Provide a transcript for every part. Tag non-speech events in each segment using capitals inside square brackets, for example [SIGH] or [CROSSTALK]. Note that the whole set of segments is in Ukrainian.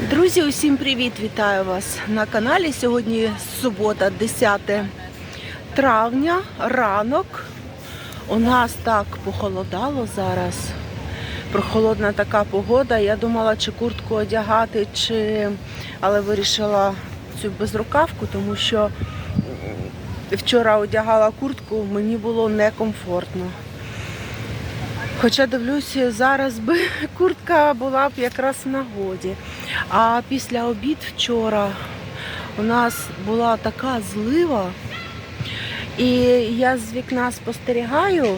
Друзі, усім привіт! Вітаю вас на каналі. Сьогодні субота, 10 травня, ранок. У нас так похолодало зараз. Прохолодна така погода. Я думала, чи куртку одягати, чи... але вирішила цю безрукавку, тому що вчора одягала куртку, мені було некомфортно. Хоча дивлюся, зараз би [LAUGHS] куртка була б якраз в нагоді. А після обід вчора у нас була така злива, і я з вікна спостерігаю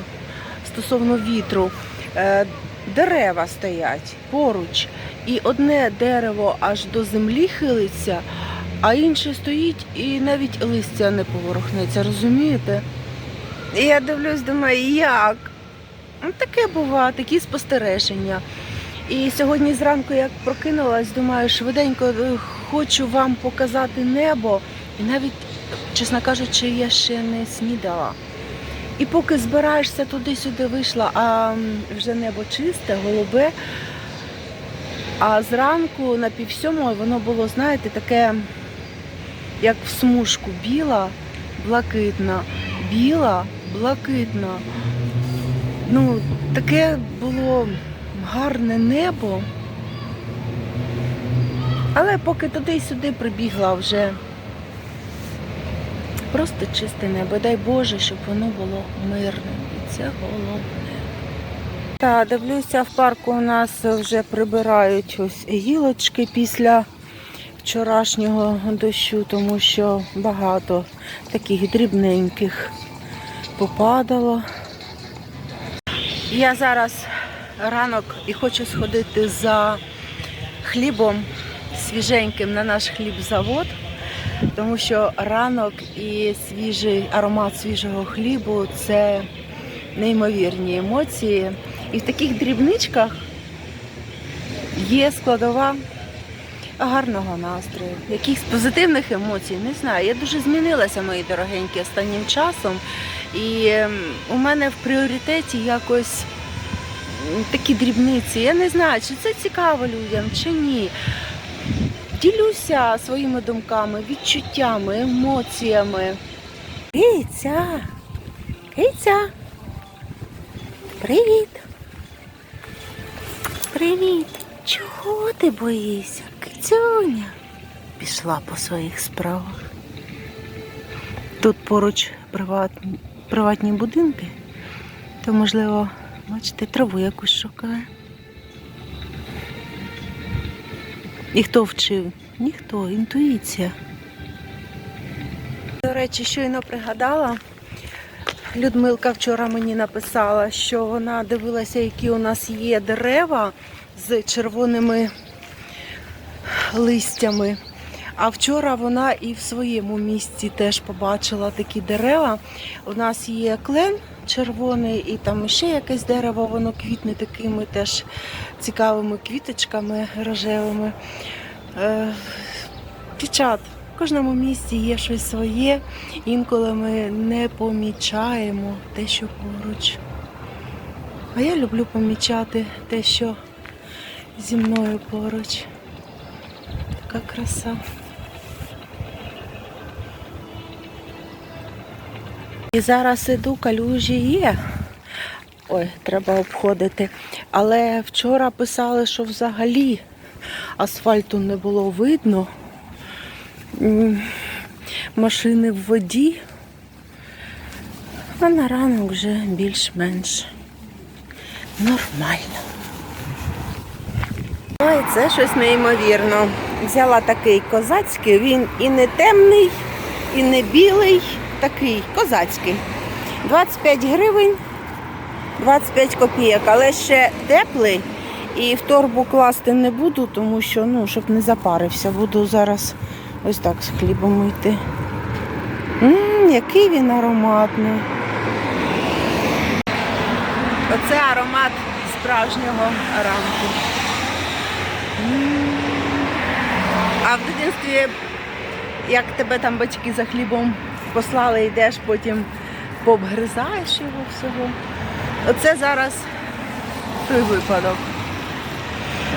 стосовно вітру. е, Дерева стоять поруч, і одне дерево аж до землі хилиться, а інше стоїть і навіть листя не поворухнеться, розумієте? І я дивлюсь, думаю, як? Ну, таке буває, такі спостереження. І сьогодні зранку, як прокинулась, думаю, швиденько е, хочу вам показати небо. І навіть, чесно кажучи, я ще не снідала. І поки збираєшся туди-сюди вийшла, а вже небо чисте, голубе. А зранку на півсьомої воно було, знаєте, таке, як в смужку, біла, блакитна, біла, блакитна. Ну, таке було гарне небо. Але поки туди й сюди прибігла вже просто чисте небо. Дай Боже, щоб воно було мирним. І це головне. Та дивлюся, в парку у нас вже прибирають ось гілочки після вчорашнього дощу, тому що багато таких дрібненьких попадало. Я зараз ранок і хочу сходити за хлібом свіженьким на наш хлібзавод, тому що ранок і свіжий аромат свіжого хлібу це неймовірні емоції. І в таких дрібничках є складова гарного настрою, якихось позитивних емоцій. Не знаю. Я дуже змінилася, мої дорогенькі, останнім часом. І ем, у мене в пріоритеті якось такі дрібниці. Я не знаю, чи це цікаво людям, чи ні. Ділюся своїми думками, відчуттями, емоціями. Киця, киця. Привіт. Привіт. Чого ти боїшся, кицюня? Пішла по своїх справах. Тут поруч приватні, приватні будинки, то, можливо, бачите, траву якусь шукає. І хто вчив? Ніхто, інтуїція. До речі, щойно пригадала, Людмилка вчора мені написала, що вона дивилася, які у нас є дерева з червоними листями. А вчора вона і в своєму місті теж побачила такі дерева. У нас є клен червоний, і там ще якесь дерево, воно квітне такими теж цікавими квіточками рожевими. Е, Дівчат, в кожному місті є щось своє. Інколи ми не помічаємо те, що поруч. А я люблю помічати те, що зі мною поруч. Така краса. І зараз іду, калюжі є. Ой, треба обходити. Але вчора писали, що взагалі асфальту не було видно. Машини в воді. А на ранок вже більш-менш нормально. Ой, це щось неймовірно. Взяла такий козацький, він і не темний, і не білий, такий козацький. 25 гривень, 25 копійок, але ще теплий. І в торбу класти не буду, тому що, ну, щоб не запарився. Буду зараз ось так з хлібом йти. Ммм, який він ароматний. Оце аромат справжнього ранку. А в дитинстві, як тебе там батьки за хлібом послали, йдеш, потім пообгризаєш його всього. Оце зараз той випадок,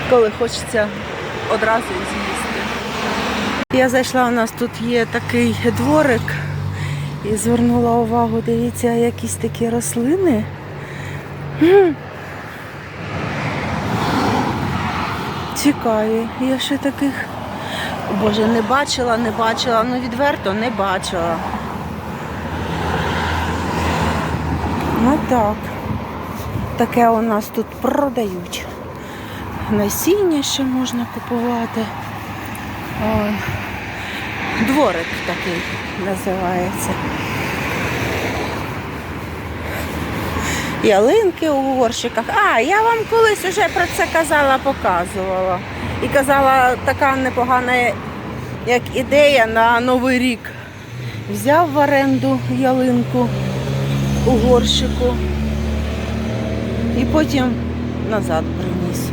коли хочеться одразу з'їсти. Я зайшла, у нас тут є такий дворик і звернула увагу, дивіться, якісь такі рослини. Цікаві. Я ще таких, Боже, не бачила, не бачила, ну відверто не бачила. Ну так. Таке у нас тут продають. Насіння ще можна купувати. О, дворик такий називається. Ялинки у горщиках. А, я вам колись уже про це казала, показувала. І казала, така непогана як ідея на Новий рік. Взяв в оренду ялинку у горщику і потім назад приніс.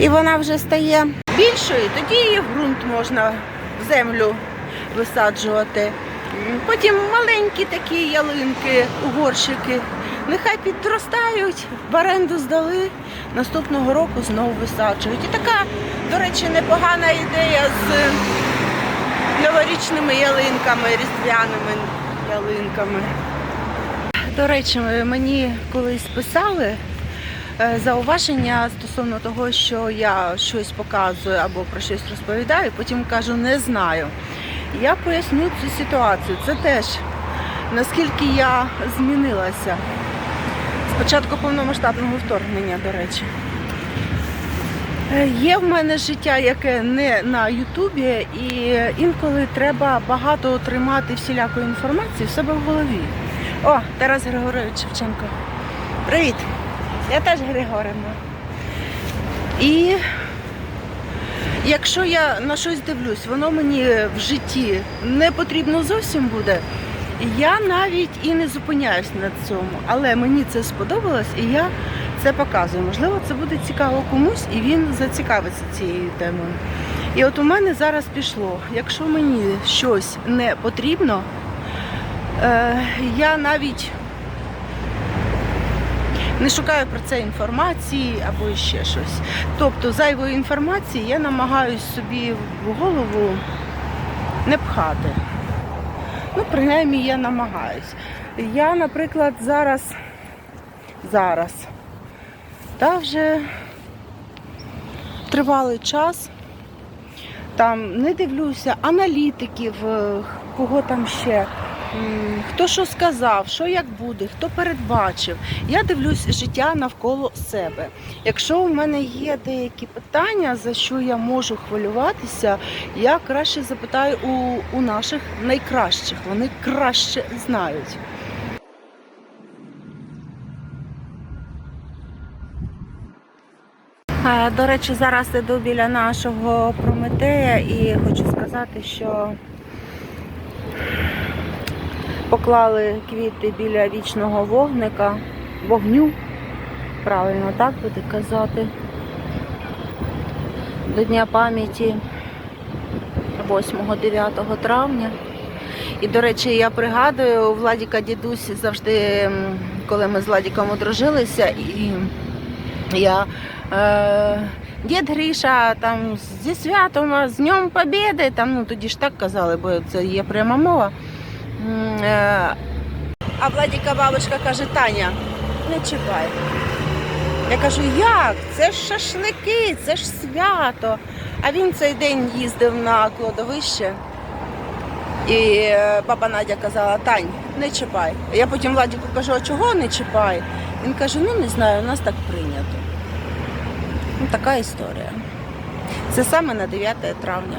І вона вже стає більшою, тоді її в ґрунт можна в землю висаджувати. Потім маленькі такі ялинки у горщики. Нехай підростають, в оренду здали, наступного року знову висаджують. І така, до речі, непогана ідея з новорічними ялинками, різдвяними ялинками. До речі, мені колись писали е, зауваження стосовно того, що я щось показую або про щось розповідаю, потім кажу не знаю. Я поясню цю ситуацію. Це теж наскільки я змінилася з початку повномасштабного вторгнення, до речі. Е, Є в мене життя, яке не на Ютубі, і інколи треба багато отримати всілякої інформації в себе в голові. О, Тарас Григорович Шевченко. Привіт! Я теж Григорівна. І якщо я на щось дивлюсь, воно мені в житті не потрібно зовсім буде. Я навіть і не зупиняюсь на цьому, але мені це сподобалось і я це показую. Можливо, це буде цікаво комусь і він зацікавиться цією темою. І от у мене зараз пішло, якщо мені щось не потрібно, я навіть не шукаю про це інформації або ще щось. Тобто зайвої інформації я намагаюсь собі в голову не пхати. Ну, принаймні я намагаюсь. Я, наприклад, зараз, зараз, та вже тривалий час, там не дивлюся аналітиків, е, кого там ще, хто що сказав, що як буде, хто передбачив. Я дивлюсь життя навколо себе. Якщо у мене є деякі питання, за що я можу хвилюватися, я краще запитаю у, у наших найкращих. Вони краще знають. Е, До речі, зараз іду біля нашого Прометея і хочу сказати, що поклали квіти біля вічного вогника, вогню, правильно так буде казати, до Дня пам'яті 8-9 травня. І, до речі, я пригадую, у Владіка дідусь завжди, коли ми з Владіком одружилися, і я е, дід Гріша там зі святом, з Днем Побєди, там, ну тоді ж так казали, бо це є пряма мова. Е, а Владіка бабушка каже, Таня, не чіпай. Я кажу, як? Це ж шашлики, це ж свято. А він цей день їздив на кладовище. І е, баба Надя казала, Тань, не чіпай. Я потім Владіку кажу, а чого не чіпай? Він каже, ну не знаю, у нас так прийнято. Ну, така історія. Це саме на 9 травня.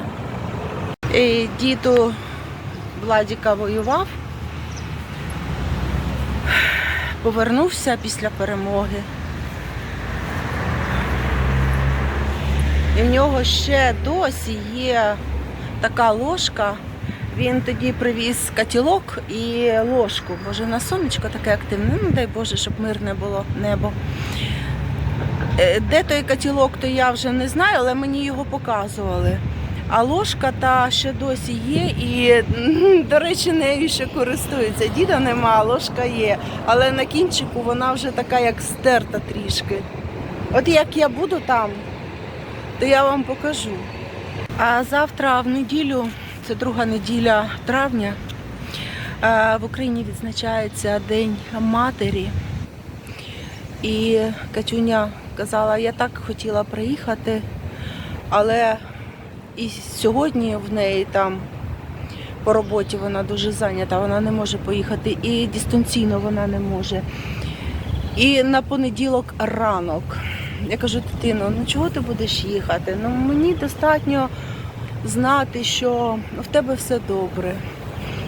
І діду Владіка воював, повернувся після перемоги. І в нього ще досі є така ложка. Він тоді привіз котілок і ложку. Боже, на сонечко таке активне. Ну дай Боже, щоб мирне було небо. Е, Де той котілок, то я вже не знаю, але мені його показували. А ложка та ще досі є, і, [LAUGHS] до речі, нею ще користуються. Діда нема, ложка є. Але на кінчику вона вже така, як стерта трішки. От як я буду там, то я вам покажу. А завтра в неділю, це друга неділя травня, е, в Україні відзначається День матері. І Катюня казала, я так хотіла приїхати, але і сьогодні в неї там по роботі вона дуже зайнята, вона не може поїхати, і дистанційно вона не може. І на понеділок ранок. Я кажу, дитино, ну чого ти будеш їхати? Ну мені достатньо знати, що в тебе все добре,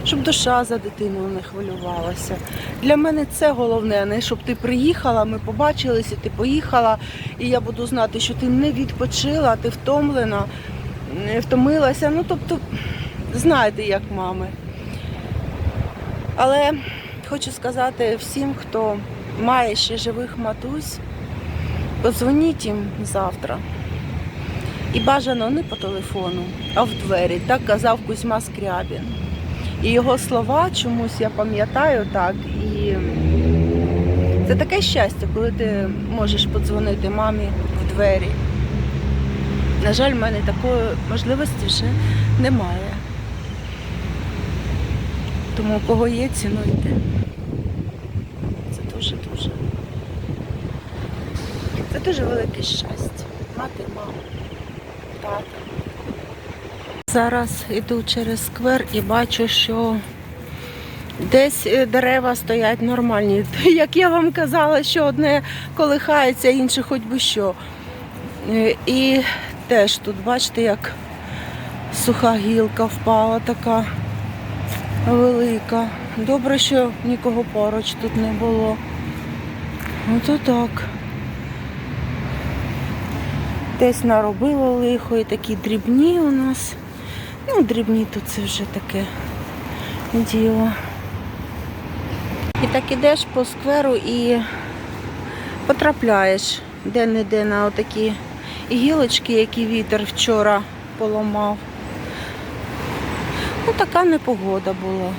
щоб душа за дитину не хвилювалася. Для мене це головне, не щоб ти приїхала, ми побачилися, ти поїхала, і я буду знати, що ти не відпочила, ти втомлена, втомилася. Ну тобто, знаєте, як мами. Але хочу сказати всім, хто має ще живих матусь, подзвоніть їм завтра. І бажано не по телефону, а в двері. Так казав Кузьма Скрябін. І його слова чомусь я пам'ятаю так. І це таке щастя, коли ти можеш подзвонити мамі в двері. На жаль, в мене такої можливості вже немає. Тому у кого є, цінуйте. Це дуже-дуже. Це дуже велике щастя. Мати маму, тата. Зараз іду через сквер і бачу, що десь е, дерева стоять нормальні. [LAUGHS] Як я вам казала, що одне колихається, інше хоч би що. Е, І теж тут, бачите, як суха гілка впала така велика. Добре, що нікого поруч тут не було. Ото так. Десь наробило лихо і такі дрібні у нас. Ну, дрібні тут це вже таке діло. І так ідеш по скверу і потрапляєш де-не-де на отакі гілочки, які вітер вчора поламав. Ну, така непогода була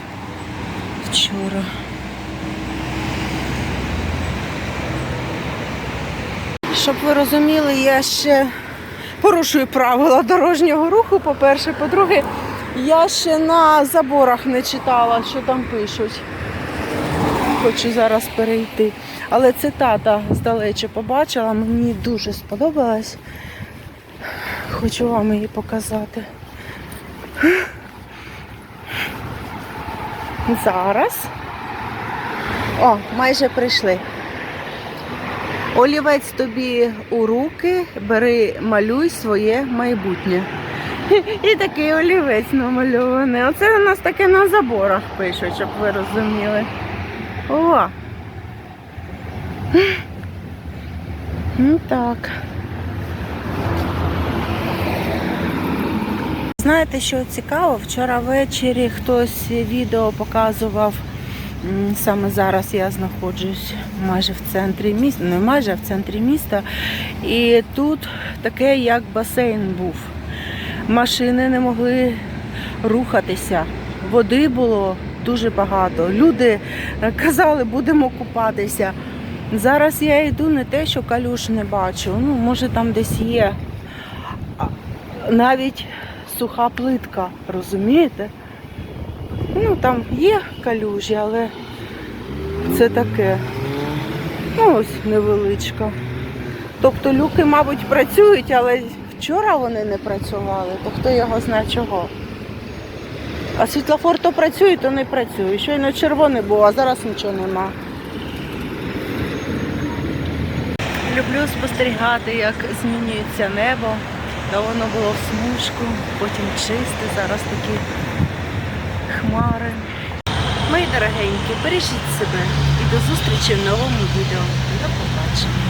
вчора. Щоб ви розуміли, я ще порушую правила дорожнього руху, по-перше. По-друге, я ще на заборах не читала, що там пишуть. Хочу зараз перейти. Але цитата здалече побачила, мені дуже сподобалась. Хочу вам її показати. Зараз. О, майже прийшли. Олівець тобі у руки, бери, малюй своє майбутнє. І такий олівець намальований. Оце у нас таке на заборах пишуть, щоб ви розуміли. О! Ну так. Знаєте, що цікаво? Вчора ввечері хтось відео показував. Саме зараз я знаходжусь майже в центрі міста, не майже а в центрі міста. І тут таке, як басейн був. Машини не могли рухатися. Води було дуже багато. Люди е, казали, будемо купатися. Зараз я йду не те, що калюш не бачу. Ну, може там десь є. Навіть суха плитка, розумієте? Ну, там є калюжі, але це таке. Ну, ось невеличка. Тобто люки, мабуть, працюють, але вчора вони не працювали, то хто його знає чого. А світлофор то працює, то не працює. Щойно червоний був, а зараз нічого нема. Люблю спостерігати, як змінюється небо. Та воно було в смужку, потім чисте, зараз такі хмари. Мої дорогенькі, бережіть себе і до зустрічі в новому відео. До побачення.